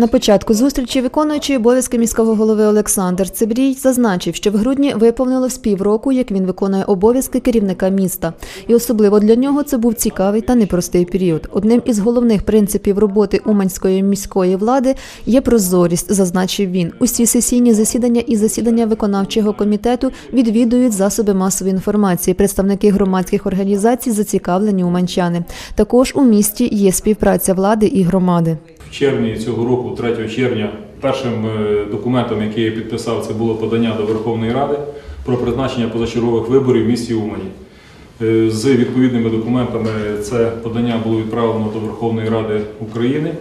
На початку зустрічі виконуючий обов'язки міського голови Олександр Цибрій зазначив, що в грудні виповнилось півроку, як він виконує обов'язки керівника міста. І особливо для нього це був цікавий та непростий період. Одним із головних принципів роботи Уманської міської влади є прозорість, зазначив він. Усі сесійні засідання і засідання виконавчого комітету відвідують засоби масової інформації, представники громадських організацій, зацікавлені уманчани. Також у місті є співпраця влади і громади. В червні цього року, 3 червня, першим е, документом, який я підписав, це було подання до Верховної Ради про призначення позачергових виборів в місті Умані. Е, З відповідними документами це подання було відправлено до Верховної Ради України.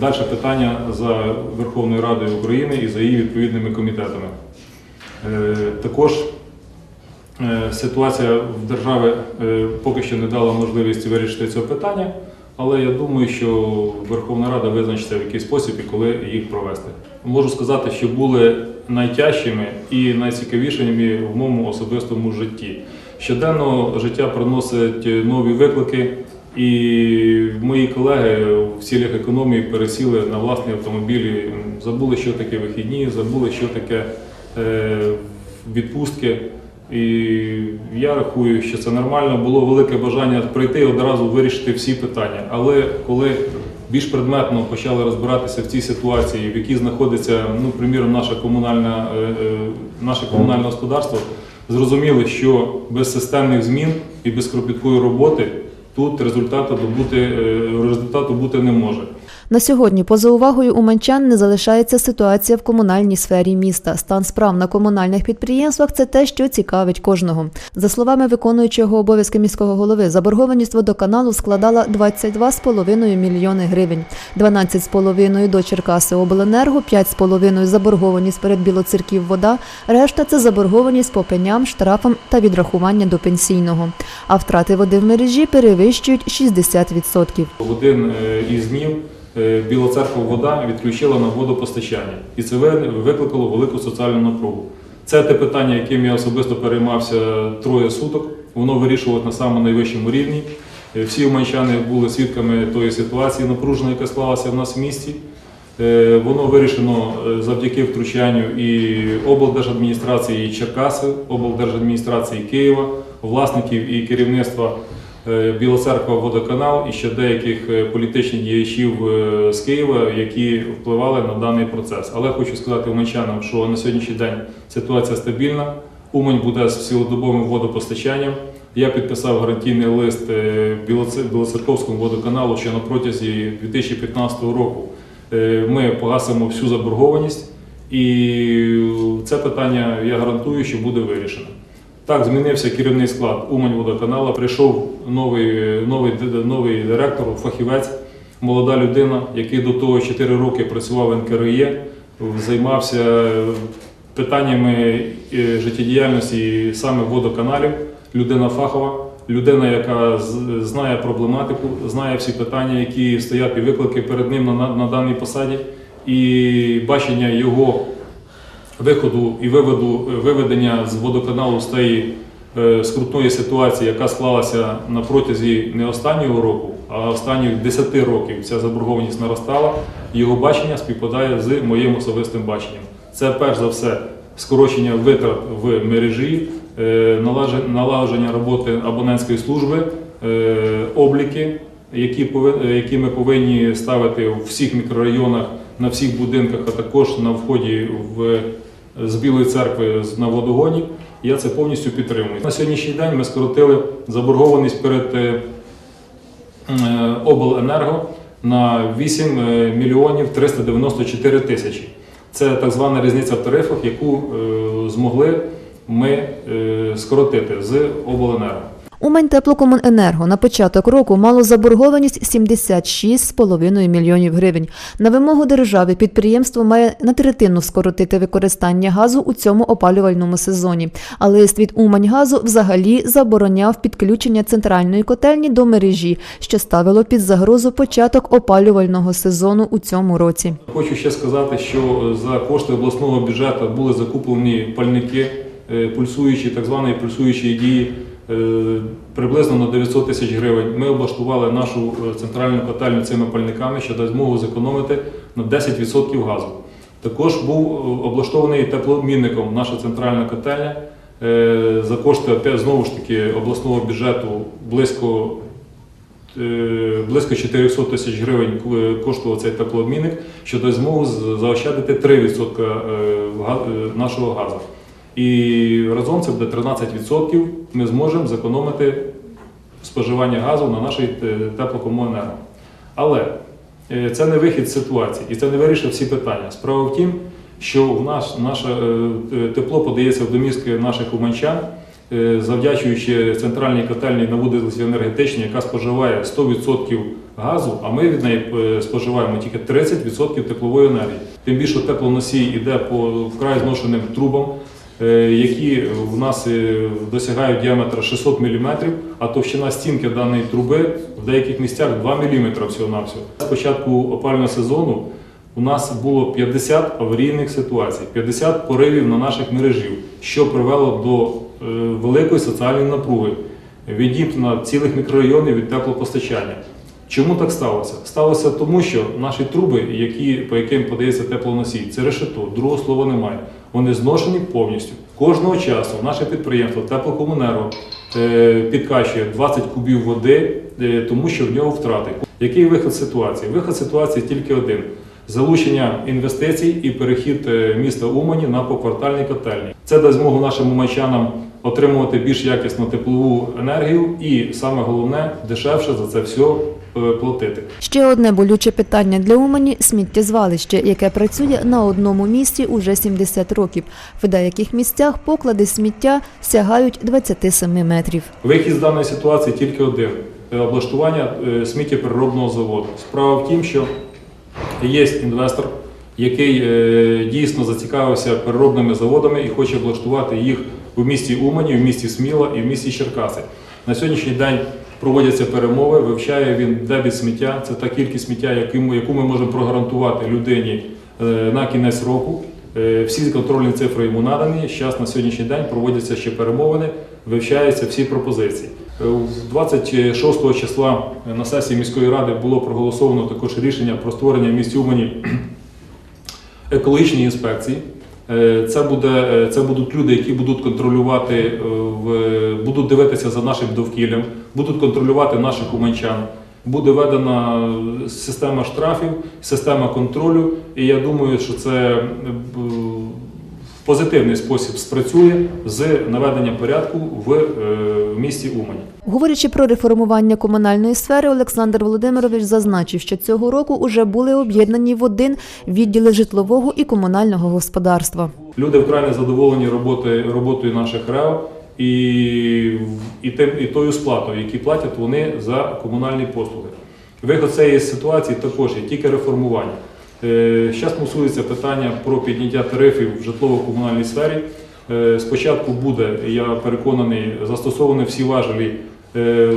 Далі питання за Верховною Радою України і за її відповідними комітетами. Е, Також ситуація в державі поки що не дала можливість вирішити це питання, але я думаю, що Верховна Рада визначиться в який спосіб і коли їх провести. Можу сказати, що були найтяжчими і найцікавішими в моєму особистому житті. Щоденно життя приносить нові виклики, і мої колеги в цілях економії пересіли на власні автомобілі, забули, що таке вихідні, забули, що таке е, відпустки. І я рахую, що це нормально. Було велике бажання прийти і одразу вирішити всі питання. Але коли більш предметно почали розбиратися в цій ситуації, в якій знаходиться, ну, приміром, наша комунальна, е, е, наше комунальне господарство, зрозуміли, що без системних змін і без кропіткої роботи тут результату добути, е, результату бути не може. На сьогодні поза увагою уманчан не залишається ситуація в комунальній сфері міста. Стан справ на комунальних підприємствах це те, що цікавить кожного. За словами виконуючого обов'язки міського голови, заборгованість водоканалу складала 22,5 мільйони гривень, 12,5 до Черкаси обленерго, 5,5 заборгованість перед Білоцерків вода, решта це заборгованість по пеням, штрафам та відрахування до пенсійного. А втрати води в мережі перевищують 60%. В один е, із днів Біла церква вода відключила на водопостачання, і це викликало велику соціальну напругу. Це те питання, яким я особисто переймався троє суток. Воно вирішувалось на самому найвищому рівні. Е, Всі уманчани були свідками тої ситуації напруженої, яка склалася в нас в місті. Е, Воно вирішено е, завдяки втручанню і облдержадміністрації Черкаси, облдержадміністрації Києва, власників і керівництва е, Біла церква водоканал і ще деяких е, політичних діячів е, з Києва, які впливали на даний процес. Але хочу сказати уманчанам, що на сьогоднішній день ситуація стабільна. Умань буде з цілодобовим водопостачанням. Я підписав гарантійний лист Білоцерковському водоканалу, що на протязі 2015 року ми погасимо всю заборгованість, і це питання я гарантую, що буде вирішено. Так, змінився керівний склад Умань водоканала. Прийшов новий, новий, новий директор, фахівець, молода людина, який до того 4 роки працював в НКРЄ, займався питаннями е, життєдіяльності саме водоканалів. Людина фахова, людина, яка знає проблематику, знає всі питання, які стоять і виклики перед ним на, на даній посаді, і бачення його виходу і виводу, виведення з водоканалу з тієї е, скрутної ситуації, яка склалася на протязі не останнього року, а останніх 10 років ця заборгованість наростала. Його бачення співпадає з моїм особистим баченням. Це перш за все скорочення витрат в мережі, е, налагодження роботи абонентської служби, е, обліки, які ми повинні ставити в всіх мікрорайонах, на всіх будинках, а також на вході в, з Білої церкви на водогоні. Я це повністю підтримую. На сьогоднішній день ми скоротили заборгованість перед е, е, обленерго на 8 е, мільйонів 394 тисячі. Це так звана різниця в тарифах, яку змогли ми скоротити з обленерго. Умань теплокомуненерго на початок року мало заборгованість 76,5 мільйонів гривень. На вимогу держави підприємство має на третину скоротити використання газу у цьому опалювальному сезоні. А лист від Уманьгазу взагалі забороняв підключення центральної котельні до мережі, що ставило під загрозу початок опалювального сезону у цьому році. Хочу ще сказати, що за кошти обласного бюджету були закуплені пальники, е, пульсуючі, так званої пульсуючої дії, е, приблизно на 900 тисяч гривень. Ми облаштували нашу е, центральну котельню цими пальниками, що дасть змогу зекономити на 10% газу. Також був е, облаштований теплообмінником наша центральна котельня. Е, За кошти знову ж таки обласного бюджету близько, е, близько 400 тисяч гривень е, коштував цей теплообмінник, що дасть змогу заощадити 3% е, га- е, нашого газу. І разом це буде 13%. Ми зможемо зекономити споживання газу на нашій е, теплокомуненерго. Але е, це не вихід з ситуації і це не вирішить всі питання. Справа в тім, що в нас наше е, тепло подається в домівки наших уманчан, завдячуючи центральній котельні на вудлиці енергетичній, яка споживає 100% газу, а ми від неї споживаємо тільки 30% теплової енергії. Тим більше теплоносій йде по вкрай зношеним трубам, які у нас е, досягають діаметра 600 мм, а товщина стінки даної труби в деяких місцях 2 мм всього-навсього. З початку опалювального сезону у нас було 50 аварійних ситуацій, 50 поривів на наших мережів, що привело до е, великої соціальної напруги, відімкнення цілих мікрорайонів від теплопостачання. Чому так сталося? Сталося тому, що наші труби, які, по яким подається теплоносій, це решето, другого слова немає. Вони зношені повністю. Кожного часу наше підприємство Теплокомунерго е, підкачує 20 кубів води, е, тому що в нього втрати. Який вихід ситуації? Вихід ситуації тільки один: залучення інвестицій і перехід е, міста Умані на поквартальні котельні. Це дасть змогу нашим уманчанам отримувати більш якісну теплову енергію і саме головне дешевше за це все платити. Ще одне болюче питання для Умані – сміттєзвалище, яке працює на одному місці уже 70 років. В деяких місцях поклади сміття сягають 27 метрів. Вихід з даної ситуації тільки один Е, облаштування е, сміттєпереробного заводу. Справа в тім, що є інвестор, який е, дійсно зацікавився переробними заводами і хоче облаштувати їх у місті Умані, в місті Сміла і в місті Черкаси. На сьогоднішній день проводяться перемови, вивчає він дебіт сміття. Це та кількість сміття, яку ми- можемо прогарантувати людині е, на кінець року. Е, Всі контрольні цифри йому надані. Зараз на сьогоднішній день проводяться ще перемовини, вивчаються всі пропозиції. Е, 26 числа на сесії міської ради було проголосовано також рішення про створення в місті Умані екологічної інспекції. Е, Це, буде, е, це будуть люди, які будуть контролювати, е, будуть дивитися за нашим довкіллям, будуть контролювати наших уманчан. Буде введена система штрафів, система контролю, і я думаю, що це позитивний спосіб спрацює з наведенням порядку в е, місті Умані. Говорячи про реформування комунальної сфери, Олександр Володимирович зазначив, що цього року уже були об'єднані в один відділи житлового і комунального господарства. Люди вкрай незадоволені роботою, роботою наших РЕО і, і, тим, і тою сплатою, які платять вони за комунальні послуги. Виход цієї ситуації також є тільки реформування. Зараз мусується питання про підняття тарифів в житлово-комунальній сфері. Е, Спочатку буде, я переконаний, застосовані всі важелі е,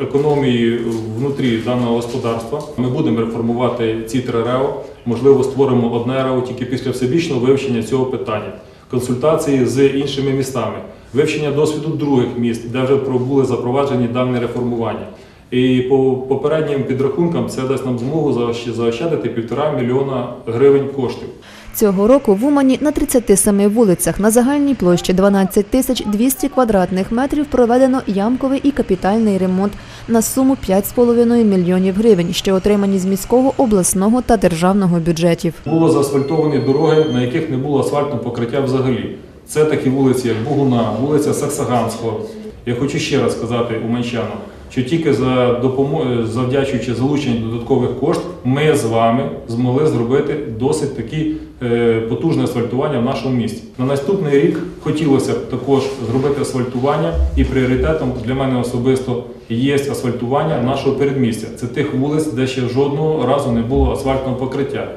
економії внутрі даного господарства. Ми будемо реформувати ці три РЕО. Можливо, створимо одне РЕО тільки після всебічного вивчення цього питання, консультації з іншими містами, вивчення досвіду других міст, де вже були запроваджені дані реформування. І по попереднім підрахункам це дасть нам змогу заощ- заощадити півтора мільйона гривень коштів. Цього року в Умані на 37 вулицях на загальній площі 12 тисяч 200 квадратних метрів проведено ямковий і капітальний ремонт на суму 5,5 мільйонів гривень, що отримані з міського, обласного та державного бюджетів. Було заасфальтовані дороги, на яких не було асфальтного покриття взагалі. Це такі вулиці, як Бугуна, вулиця Саксаганського. Я хочу ще раз сказати уманчанам, що тільки за допомо- завдячуючи залученню додаткових коштів, ми з вами змогли зробити досить такі е, потужне асфальтування в нашому місті. На наступний рік хотілося б також зробити асфальтування, і пріоритетом для мене особисто є асфальтування нашого передмістя. Це тих вулиць, де ще жодного разу не було асфальтного покриття.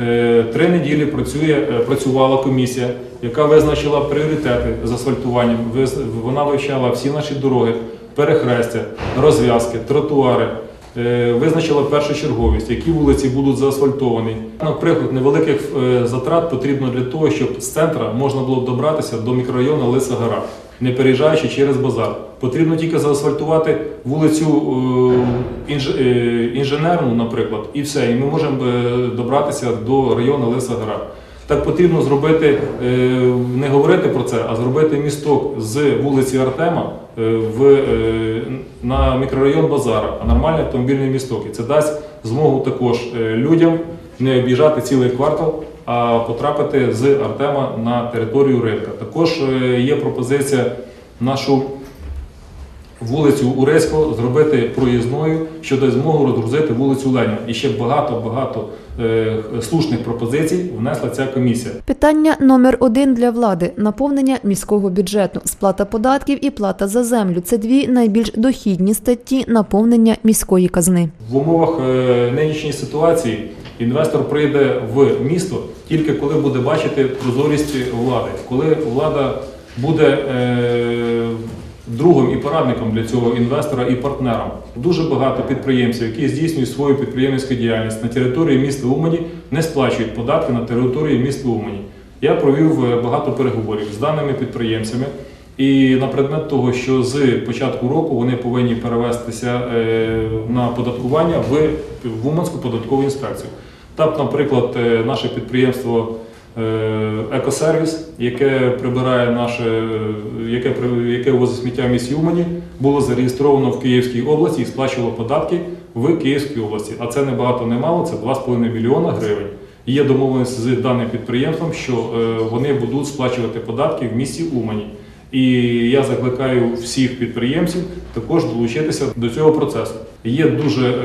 Е, Три неділі працює, е, працювала комісія, яка визначила пріоритети з асфальтуванням. Вона вивчала всі наші дороги, перехрестя, розв'язки, тротуари. Е, Визначила першочерговість, які вулиці будуть заасфальтовані. Наприклад, невеликих е, затрат потрібно для того, щоб з центра можна було добратися до мікрорайону Лиса Гора, не переїжджаючи через базар. Потрібно тільки заасфальтувати вулицю е, інж- інженерну, наприклад, і все. І ми можемо добратися до району Лиса Гора. Так потрібно зробити, е, не говорити про це, а зробити місток з вулиці Артема е, в, е, на мікрорайон Базара, а нормальний автомобільний місток. І це дасть змогу також людям не об'їжджати цілий квартал, а потрапити з Артема на територію ринка. Також є пропозиція нашу вулицю Урецького зробити проїзною, що дасть змогу розгрузити вулицю Леніна. І ще багато-багато е, слушних пропозицій внесла ця комісія. Питання номер один для влади наповнення міського бюджету, сплата податків і плата за землю. Це дві найбільш дохідні статті наповнення міської казни. В умовах е, нинішньої ситуації інвестор прийде в місто тільки коли буде бачити прозорість влади, коли влада буде е, другом і порадником для цього інвестора і партнером. Дуже багато підприємців, які здійснюють свою підприємницьку діяльність на території міста Умані, не сплачують податки на території міста Умані. Я провів е, багато переговорів з даними підприємцями. І на предмет того, що з початку року вони повинні перевестися е, на податкування в, Уманську податкову інспекцію. Так, наприклад, е, наше підприємство Екосервіс, яке прибирає наше, е, яке, яке возить сміття в місті було зареєстровано в Київській області і сплачувало податки в Київській області. А це не багато, не мало, це 2,5 мільйона гривень. Є домовленість з даним підприємством, що е, вони будуть сплачувати податки в місті Умані. І я закликаю всіх підприємців також долучитися до цього процесу. Є дуже е,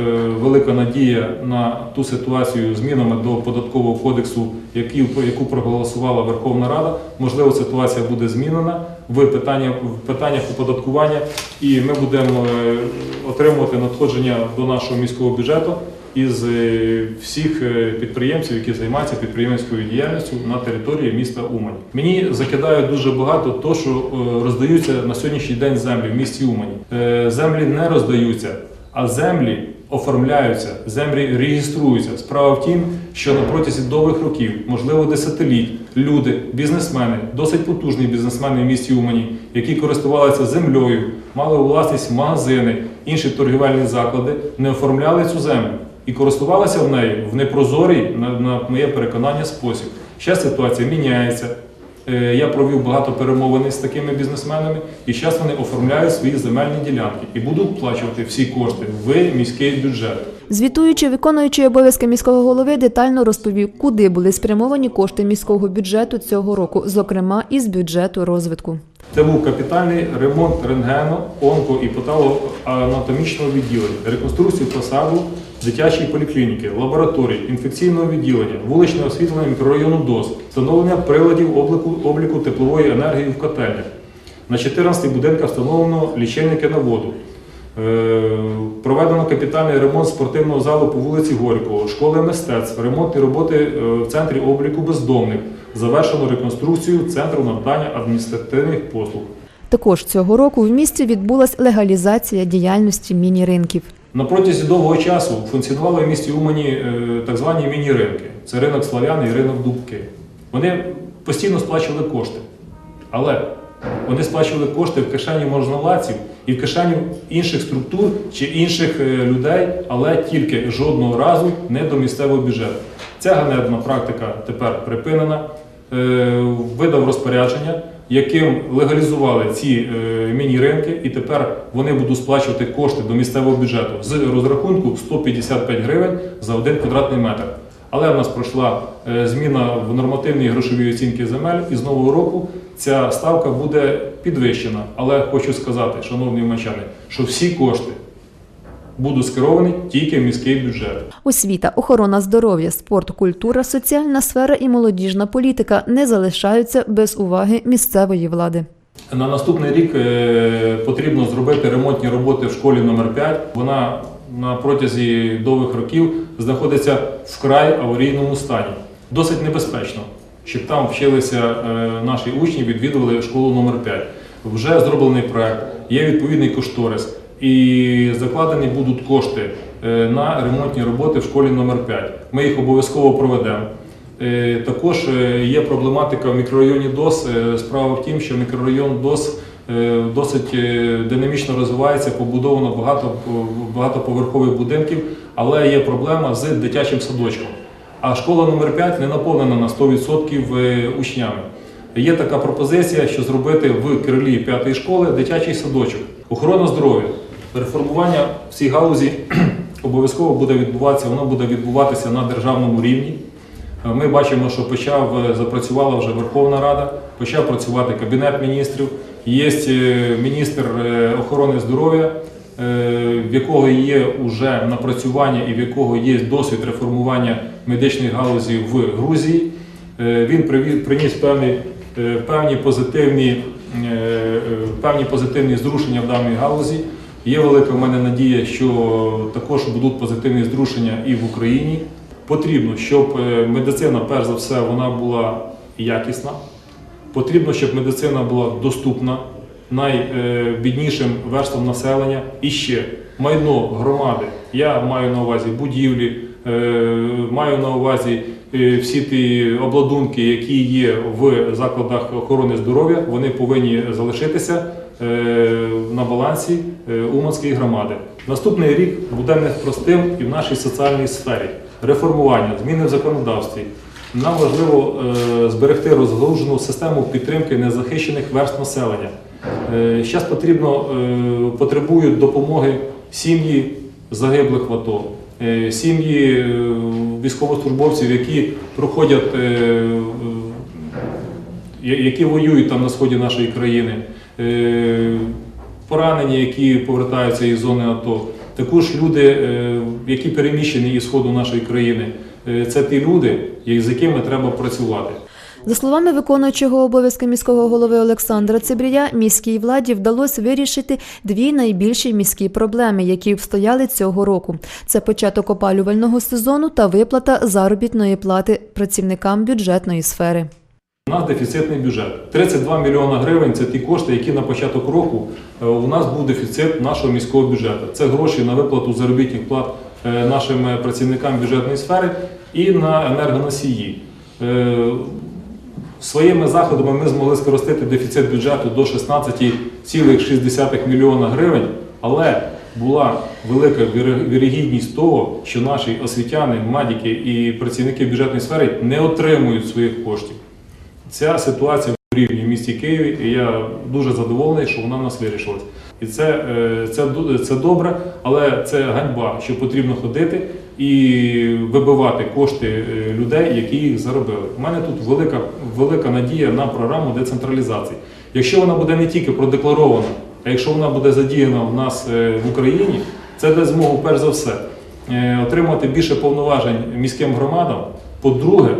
велика надія на ту ситуацію змінами до податкового кодексу, які, яку проголосувала Верховна Рада. Можливо, ситуація буде змінена в питаннях, в питаннях оподаткування, і ми будемо е, отримувати надходження до нашого міського бюджету із е, всіх е, підприємців, які займаються підприємницькою діяльністю на території міста Умань. Мені закидають дуже багато то, що е, роздаються на сьогоднішній день землі в місті Умані. Землі не роздаються, а землі оформляються, землі реєструються. Справа в тім, що на протязі довгих років, можливо, десятиліть, люди, бізнесмени, досить потужні бізнесмени в місті Умані, які користувалися землею, мали у власність магазини, інші торгівельні заклади, не оформляли цю землю і користувалися в неї в непрозорий, на, на моє переконання, спосіб. Зараз ситуація міняється. Е, Я провів багато перемовин з такими бізнесменами, і зараз вони оформляють свої земельні ділянки і будуть сплачувати всі кошти в міський бюджет. Звітуючи, виконуючий обов'язки міського голови детально розповів, куди були спрямовані кошти міського бюджету цього року, зокрема із бюджету розвитку. Це був капітальний ремонт рентгену, онко і патологоанатомічного відділення, реконструкцію фасаду дитячої поліклініки, лабораторії, інфекційного відділення, вуличне освітлення мікрорайону ДОС, встановлення приладів обліку, обліку теплової енергії в котельнях. На 14 будинках встановлено лічильники на воду. Е, Проведено капітальний ремонт спортивного залу по вулиці Горького, школи мистецтв, ремонтні роботи е, в центрі обліку бездомних. Завершено реконструкцію центру надання адміністративних послуг. Також цього року в місті відбулась легалізація діяльності міні-ринків. На протязі довгого часу функціонували в місті Умані е, так звані міні-ринки. Це ринок Славяни і ринок Дубки. Вони постійно сплачували кошти. Але вони сплачували кошти в кишені можновладців і в кишені інших структур чи інших е, людей, але тільки жодного разу не до місцевого бюджету. Ця ганебна практика тепер припинена. Е, Видав розпорядження, яким легалізували ці е, міні-ринки, і тепер вони будуть сплачувати кошти до місцевого бюджету з розрахунку 155 гривень за один квадратний метр. Але в нас пройшла зміна в нормативній грошовій оцінки земель, і з нового року ця ставка буде підвищена. Але хочу сказати, шановні мачани, що всі кошти будуть скеровані тільки в міський бюджет. Освіта, охорона здоров'я, спорт, культура, соціальна сфера і молодіжна політика не залишаються без уваги місцевої влади. На наступний рік е, потрібно зробити ремонтні роботи в школі номер 5 Вона на протязі довгих років знаходиться в вкрай аварійному стані. Досить небезпечно, щоб там вчилися е, наші учні, відвідували школу номер 5 Вже зроблений проект, є відповідний кошторис, і закладені будуть кошти е, на ремонтні роботи в школі номер 5 Ми їх обов'язково проведемо. Е, Також є проблематика в мікрорайоні ДОС. Справа в тім, що мікрорайон ДОС досить динамічно розвивається, побудовано багато багатоповерхових будинків, але є проблема з дитячим садочком. А школа номер 5 не наповнена на 100% е, учнями. Є така пропозиція, що зробити в крилі п'ятої школи дитячий садочок. Охорона здоров'я. Реформування в цій галузі обов'язково буде відбуватися, воно буде відбуватися на державному рівні. Е, Ми бачимо, що почав е, запрацювала вже Верховна Рада, почав працювати Кабінет міністрів. Є міністр охорони здоров'я, в якого є вже напрацювання і в якого є досвід реформування медичної галузі в Грузії. Е, Він приніс певні, е, певні, позитивні, е, е, певні позитивні зрушення в даній галузі. Є велика в мене надія, що також будуть позитивні зрушення і в Україні. Потрібно, щоб е, медицина, перш за все, вона була якісна. Потрібно, щоб медицина була доступна найбіднішим верствам населення. І ще майно громади. Я маю на увазі будівлі, е, маю на увазі е, всі ті обладунки, які є в закладах охорони здоров'я, вони повинні залишитися е, на балансі Уманської громади. Наступний рік буде непростим і в нашій соціальній сфері. Реформування, зміни в законодавстві. Нам важливо зберегти розгалужену систему підтримки незахищених верств населення. Зараз потрібно е, потребують допомоги сім'ї загиблих в АТО, е, сім'ї е, військовослужбовців, які проходять, е, е, які воюють там на сході нашої країни, е, поранені, які повертаються із зони АТО. Також люди, е, які переміщені із сходу нашої країни. Е, Це ті люди, з якими треба працювати. За словами виконуючого обов'язки міського голови Олександра Цибрія, міській владі вдалося вирішити дві найбільші міські проблеми, які встояли цього року. Це початок опалювального сезону та виплата заробітної плати працівникам бюджетної сфери. У нас дефіцитний бюджет. 32 мільйона гривень це ті кошти, які на початок року е, у нас був дефіцит нашого міського бюджету. Це гроші на виплату заробітних плат е, нашим е, працівникам бюджетної сфери і на енергоносії. Своїми заходами ми змогли скоростити дефіцит бюджету до 16,6 мільйона гривень, але була велика вірогідність того, що наші освітяни, медики і працівники бюджетної сфери не отримують своїх коштів. Ця ситуація в рівні в місті Києві, і я дуже задоволений, що вона в нас вирішилась. І це, е, це, це добре, але це ганьба, що потрібно ходити і вибивати кошти е, людей, які їх заробили. У мене тут велика, велика надія на програму децентралізації. Якщо вона буде не тільки продекларована, а якщо вона буде задіяна в нас е, в Україні, це дасть змогу, перш за все, е, отримати більше повноважень міським громадам. По-друге,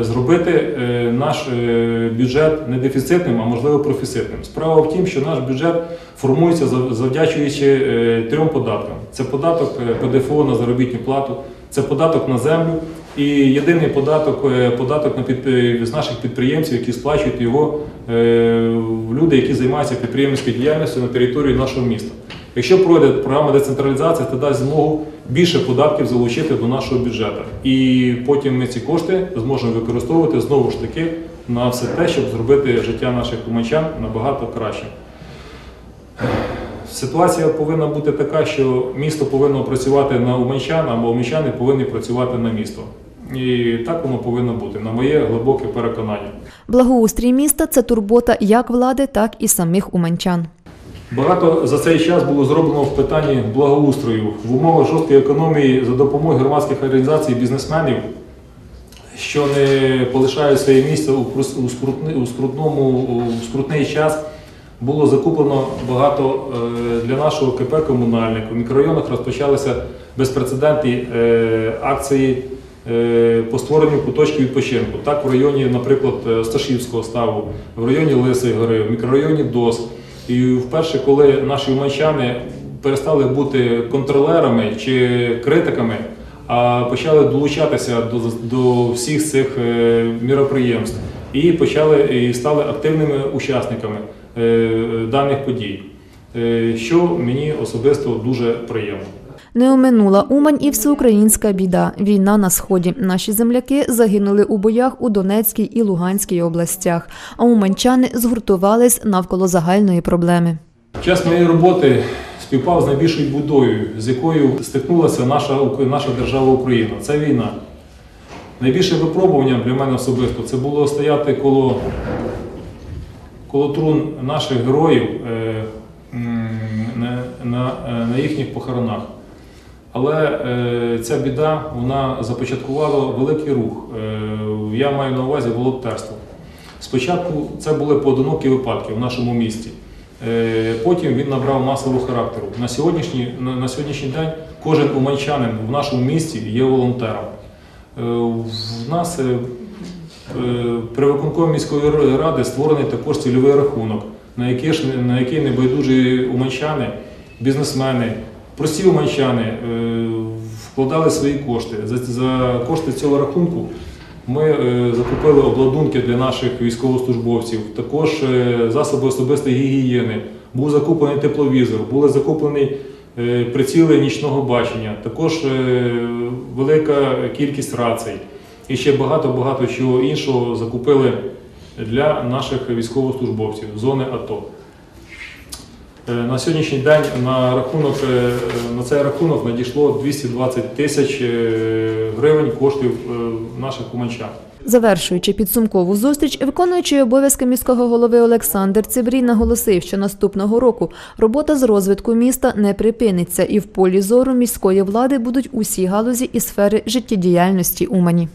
зробити е, наш е, бюджет не дефіцитним, а можливо профіцитним. Справа в тім, що наш бюджет формується завдячуючи е, трьом податкам: це податок е, ПДФО на заробітну плату, це податок на землю і єдиний податок е, податок на підп- з наших підприємців, які сплачують його е, люди, які займаються підприємницькою діяльністю на території нашого міста. Якщо пройде програма децентралізації, це дасть змогу більше податків залучити до нашого бюджету. І потім ми ці кошти зможемо використовувати знову ж таки на все те, щоб зробити життя наших умачан набагато кращим. Ситуація повинна бути така, що місто повинно працювати на уманчан, або уманчани повинні працювати на місто. І так воно повинно бути, на моє глибоке переконання. Благоустрій міста це турбота як влади, так і самих уманчан. Багато за цей час було зроблено в питанні благоустрою в умовах жорсткої економії за допомогою громадських організацій бізнесменів, що не полишають своє місце у скрутному у скрутний час. Було закуплено багато е, для нашого КП комунальник. У мікрорайонах розпочалися безпрецедентні е, акції е, по створенню куточків відпочинку. Так, в районі, наприклад, Сташівського ставу, в районі Лисої гори, в мікрорайоні ДОС. І вперше, коли наші уманчани перестали бути контролерами чи критиками, а почали долучатися до, до всіх цих е, міроприємств і почали і стали активними учасниками е, даних подій, е, що мені особисто дуже приємно. Не оминула Умань і всеукраїнська біда. Війна на сході. Наші земляки загинули у боях у Донецькій і Луганській областях. А уманчани згуртувались навколо загальної проблеми. Час моєї роботи співпав з найбільшою будою, з якою стикнулася наша, наша держава Україна. Це війна. Найбільше випробування для мене особисто це було стояти коло, коло трун наших героїв е, на, на, е, на їхніх похоронах. Але е, ця біда вона започаткувала великий рух. Е, я маю на увазі волонтерство. Спочатку це були поодинокі випадки в нашому місті. Е, Потім він набрав масового характеру. На сьогоднішній, на, сьогоднішній день кожен уманчанин в нашому місті є волонтером. В нас при виконкомі міської ради створений також цільовий рахунок, на який, на який небайдужі уманчани, бізнесмени, прості уманчани е, вкладали свої кошти. За, кошти цього рахунку ми е, закупили обладунки для наших військовослужбовців, також е, засоби особистої гігієни, був закуплений тепловізор, були закуплені приціли нічного бачення, також велика кількість рацій і ще багато-багато чого іншого закупили для наших військовослужбовців зони АТО. Е, На сьогоднішній день на рахунок е, на цей рахунок надійшло 220 тисяч е, гривень коштів наших уманчан. Завершуючи підсумкову зустріч, виконуючий обов'язки міського голови Олександр Цибрій наголосив, що наступного року робота з розвитку міста не припиниться, і в полі зору міської влади будуть усі галузі і сфери життєдіяльності Умані.